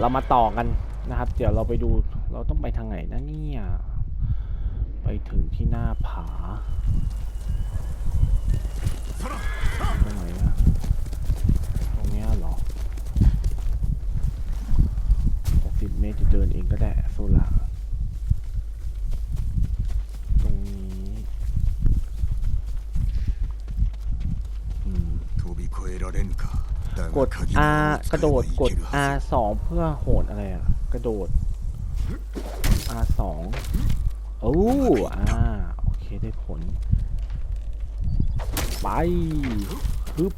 เรามาต่อกันนะครับ เดี๋ยวเราไปดู เราต้องไปทางไหนนะเนี่ย ไปถึงที่หน้าผาตรงไหนอะตรงเนี้ยเหรอ60เมตรจะเดินเองก็ได้โซล่าตรงนี้อืม 飛び越えられんかだ กด R กระโดดกด R สองเพื่อโหดอะไรอะกระโดด R สองโอ้อ่าโอเคได้ผล ไปฮึบ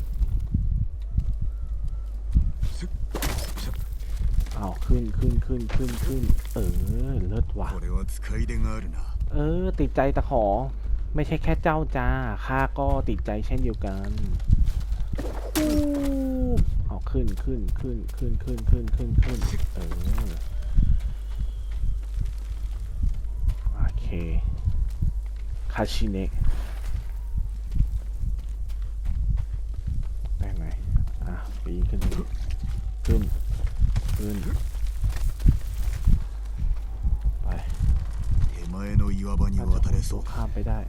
เอาขึ้นขึ้นขึ้นขึ้นขึ้น เออเลิศว่ะเออ ติดใจตะขอ ไม่ใช่แค่เจ้าจ้าข้าก็ติดใจเช่นเดียวกัน ขึ้นขึ้นขึ้นขึ้นขึ้นขึ้นขึ้นขึ้นเออโอเคคาชิเนะได้ไหมอ่ะปีนขึ้นดิขึ้นขึ้นไป 手前の岩場に น่าจะ 渡れ ตั そう ว だ ข้ามไปได้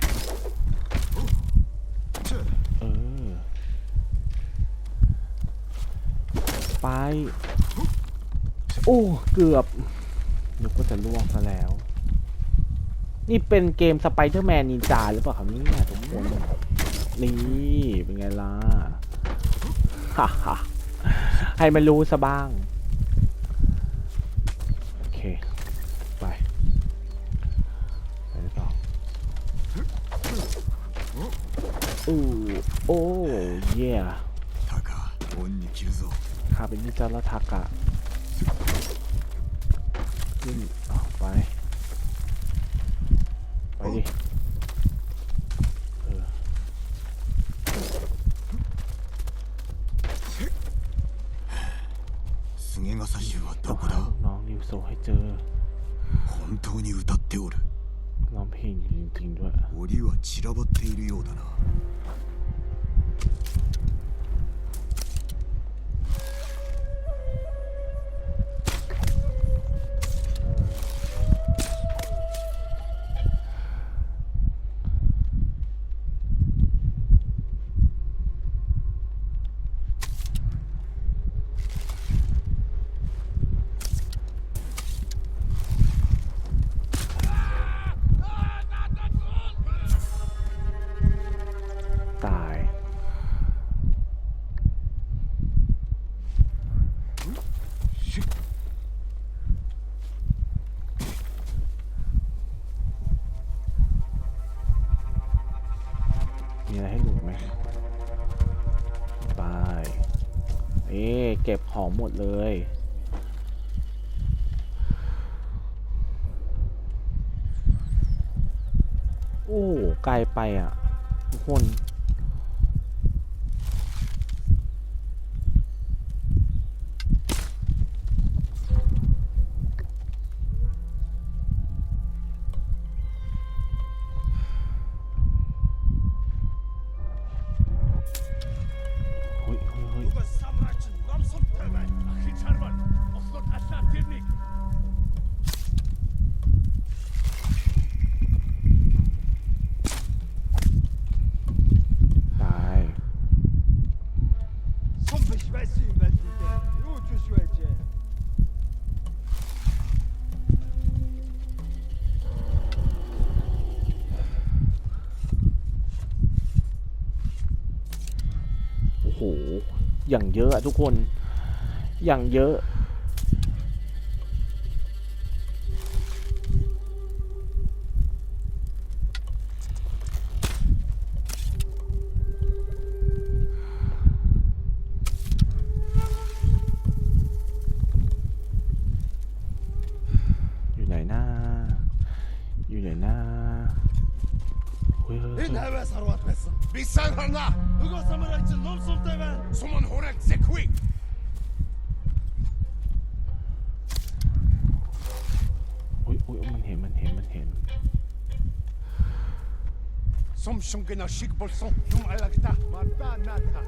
ไป โอ้ เกือบนึกว่าจะล่วงซะแล้ว นี่เป็นเกมสไปเดอร์แมนนินจาหรือเปล่าครับนี่ผมนี่เป็นไงล่ะฮ่าฮ่าให้มันรู้ซะบ้าง โอเค ไป ไปต่อโอ้โอ้เย่ ข้าเป็นนิจารทากะขึ้นเอาไป ไปดิ เออ 菅笠衆は ต้อ ど ง こ หา だ ลูกน้องนิวโซให้เจอ 本当に歌っておる ร้องเพลงอยู่จริงๆด้วย 檻は散らばっているようだな ของหมดเลย โอ้ไกลไปอะ ทุกคน อย่างเยอะอะทุกคนอย่างเยอะ Ściągę na szyk, bo są... Num alakta, mata nata.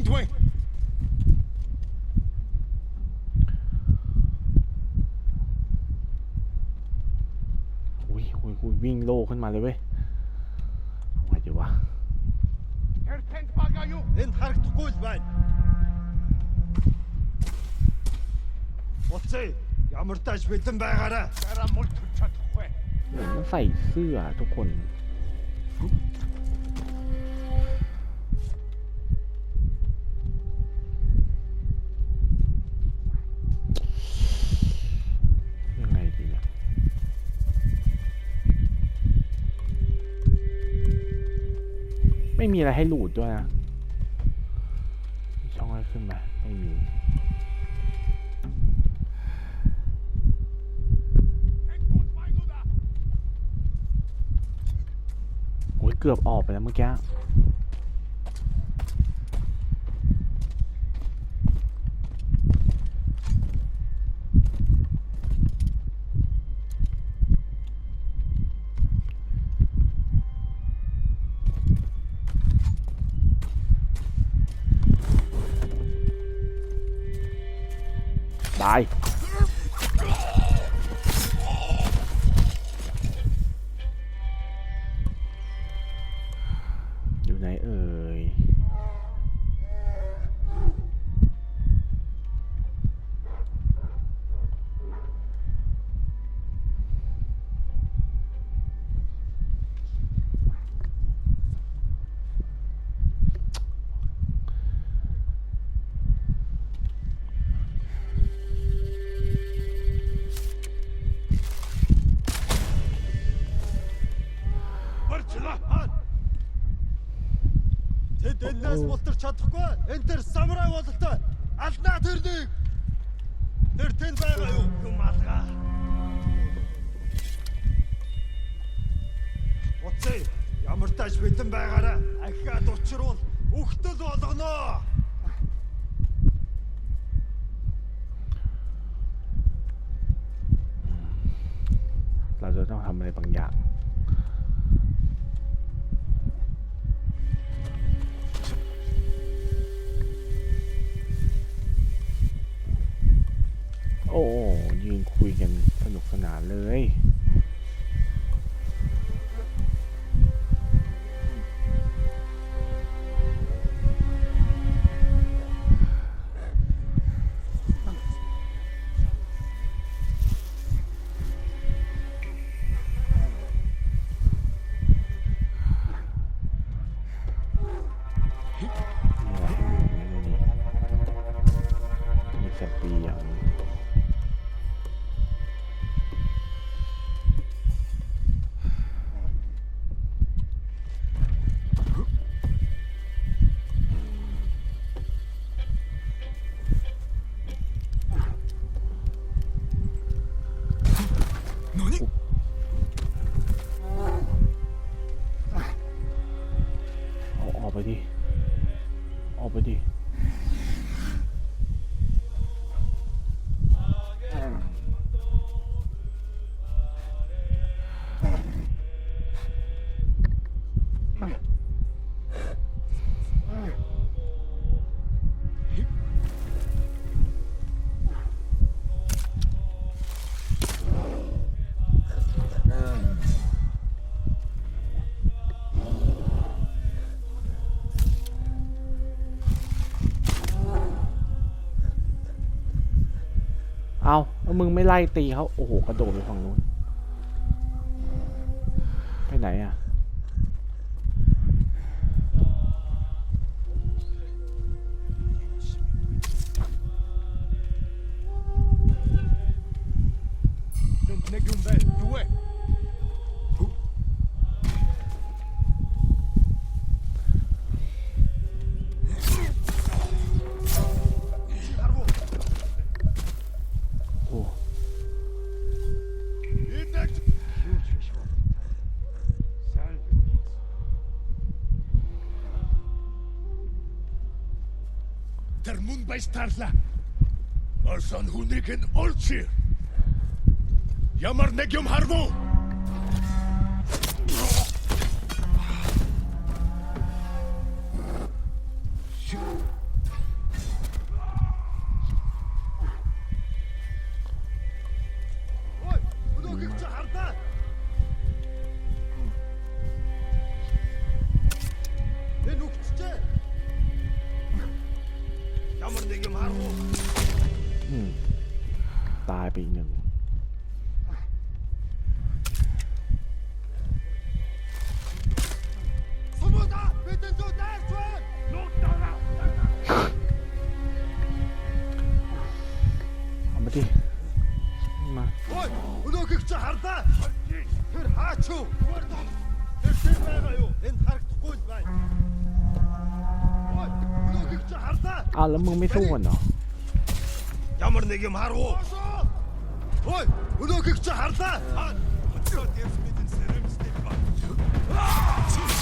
Gangplank. Ui, ui, ui, vinh lô hơn mà đấy vậy. Ngoài chứ quá. Erkennt Bagayu. In Hart Guzbein. Оцей, ямар тааж бэлэн байгаарэ. Дараа мулт хүч чадахгүй. Энэ файсаа тукун. ไม่มีอะไรให้หลูดด้วยนะช่องให้ขึ้นไหมไม่มีโอ้ยเกือบออกไปแล้วเมื่อกี้ ตาย бултар чадахгүй. Энэ тэр самурай бололтой алнаа тэрнийг тэр тэнд байгаа юу? Юм алгаа Оцээ ямар тааш бэлэн байгаараа ахиад учруул. Өгтөл болгоноо là rồi trong hầm này bằng dạng โอ้ยืนคุยกันสนุกสนานเลย แล้วมึงไม่ไล่ตีเขาโอ้โหกระโดดไปฝั่งนู้น ไปไหนอะ startla. Orson hunigen olcir. Jamar negium harvu. Амри. Ма. Ой, өнөөгч хардаа. Тэр хаач юу? Тэр тэр байгаа юу? Энд харагдахгүй л бай. Ой, өнөөгч хардаа. Алам мөн мэсүүгэн. Ямар нэг юм харгу. Ой, өнөөгч хардаа. Тэр мэдэн сэрэмстэй баг. Аа!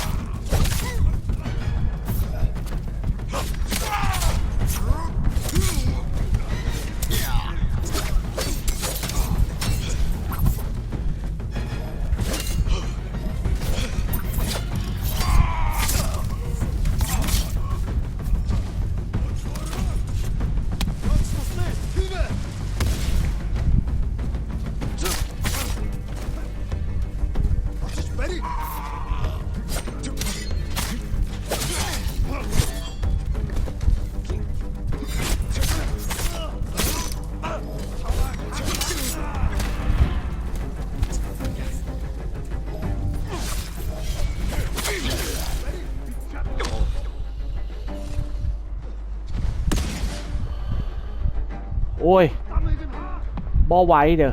บ่ไหวเด้อ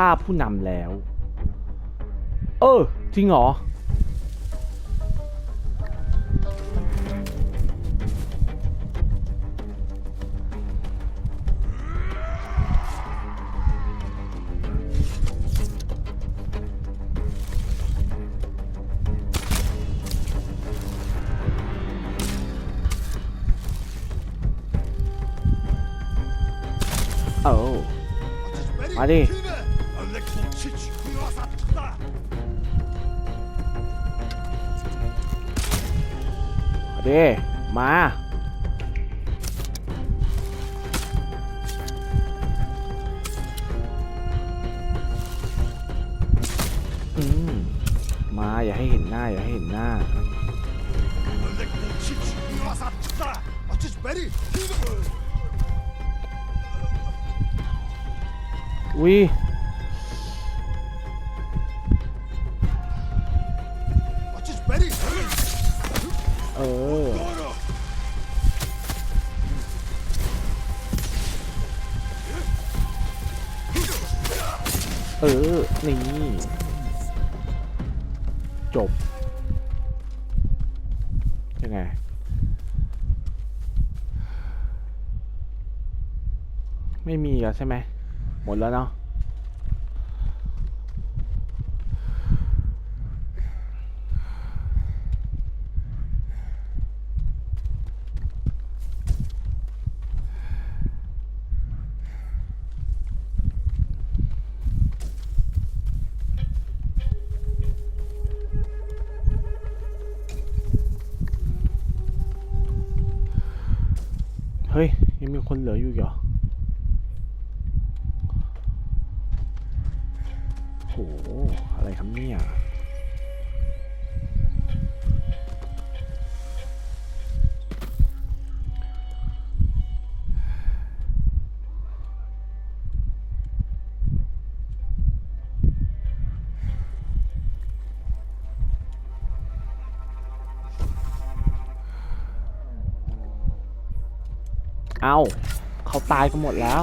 ฆ่าผู้นำแล้ว เออ จริงเหรอ โอ้มาดิ มา อืม มาอย่าให้เห็นหน้า อย่าให้เห็นหน้า อุ้ย ช่ไหมหมดแล้วเนาะเฮ้ย ยังมีคนเหลืออยู่เหรอ อะไรครับเนี่ยเอา เขาตายกันหมดแล้ว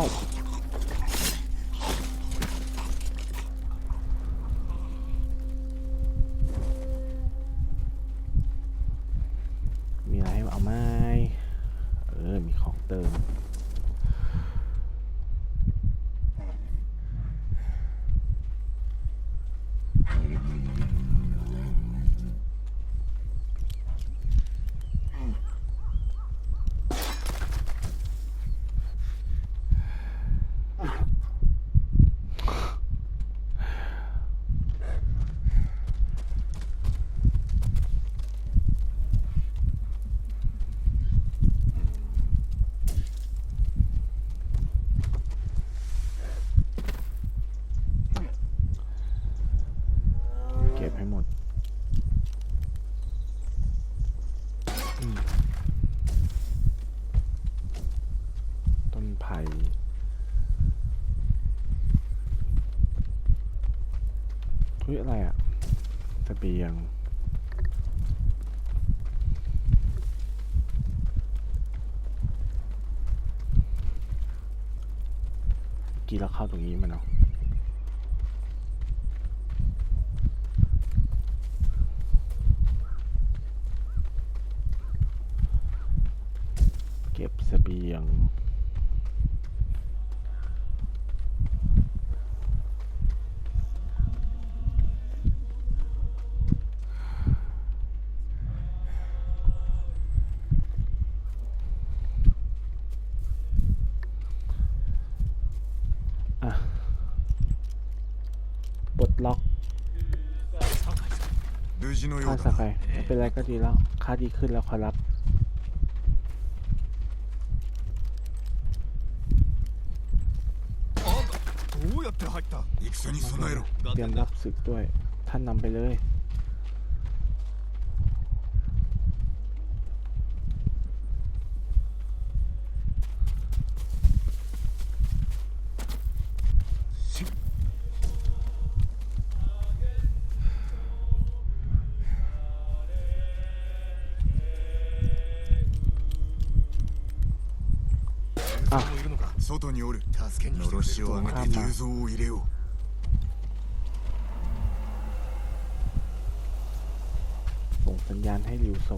อะไรอะตะเบียงเมื่อกี้เราเข้าตรงนี้มันเนาะ เป็นไรก็ดีแล้ว ค่าดีขึ้นแล้วขอรับ どうやって入った戦に備えろ เตรียมรับศึกด้วย ท่านนำไปเลย 助けに来てくれるのろしを上げてか竜蔵を入れよ ส่งสัญญาณให้ริวโซ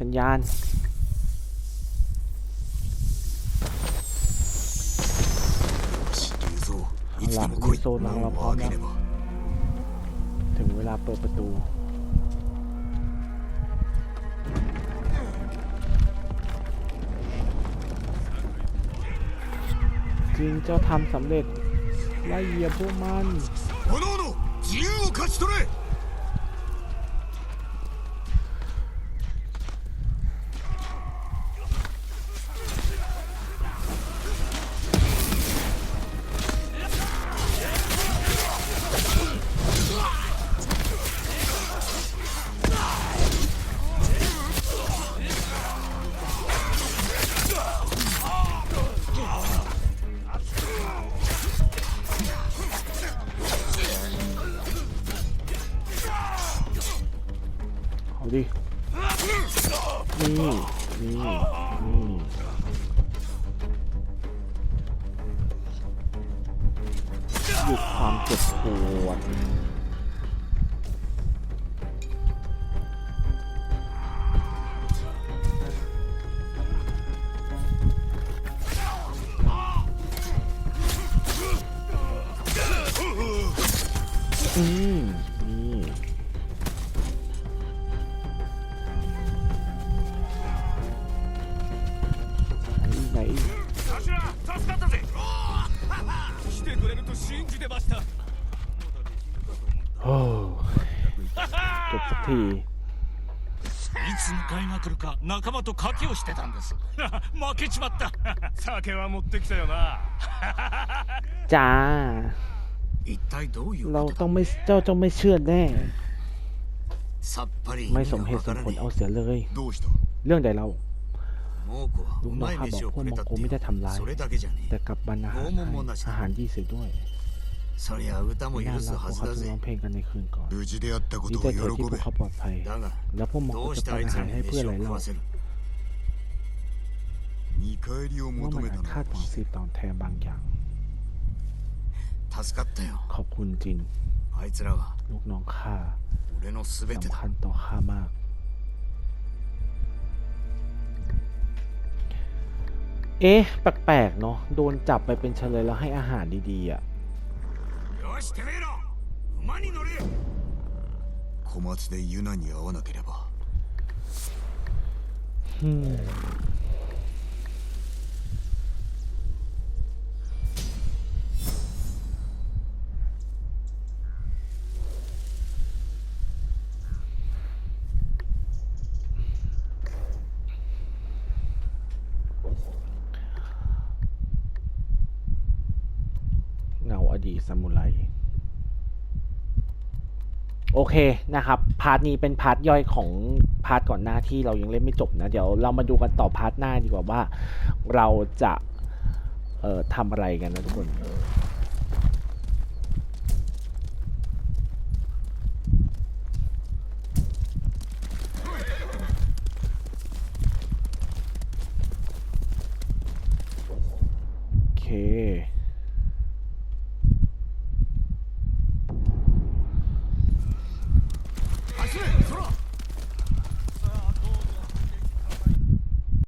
สัญญาณ うよし竜蔵いつでも来い竜蔵なら門を開けねば ถึงเวลาเปิดประตู จริงเจ้าทำสำเร็จ ไล่เหยียบพวกมัน おのおの自由を勝ち取れ เอาดิ นี่ นี่ นี่ หยุดความเจ็บปวด จบสักที いつ迎えが来るか仲間と賭けをしてたんです負けちまった酒は持ってきたよな จ้า 一体どういう เรา こと ต้ だ องไม่เจ้าต้องไม่เชื่อแน่ さっぱり意 ไม่ 味 ส が มเห わ ตุส か ม ら ผล ね เอาเสียเลย どうした เรื่องใดเรา え猛虎は ลู う กน้อง まい ข้าบอก 飯を พวก くれ มัง たっ โก てい ไม่ う ได้ทำร้าย それだけじゃね แต่กลับบันอาหาร 拷問もなし ให้อาหารดีเสียด้วย え そりゃ歌も น่า 許す รัก は พวก ず เขา だ จะร้อ ぜ งเพลงกันในคืนก่อน 無事であったこ ดี と ใจ を เถิดที่ 喜 พว べ กเขาปลอดภัย だが แล้วพวกมัง ど โก うし จะ て ป้ あ อน い อา つ หาร ら ให้ に เพื่อ 飯 อะไร を食 เล่า わせる見返りを ว่า 求 มัน めた อาจ の คาดหวัง は สิ่งตอบคาดหวังสิ่งตอบแทนบางอย่าง 助かったよ ขอบคุณจริง あいつらは ลูกน้องข้า 俺の全て สำ だ คัญต่อข้ามาก เอ๊ะ แปลกๆ เนาะ โดนจับไปเป็นเฉลยแล้วให้อาหารดีๆ อ่ะ よしてめえら馬に乗れ。小松でユナに会わなければ。อื ดีซามูไรโอเคนะครับ พาร์ทนี้เป็นพาร์ทย่อยของพาร์ทก่อนหน้าที่เรายังเล่นไม่จบนะ เดี๋ยวเรามาดูกันต่อพาร์ทหน้าดีกว่าว่า เราจะ เอ่อทำอะไรกันนะทุกคน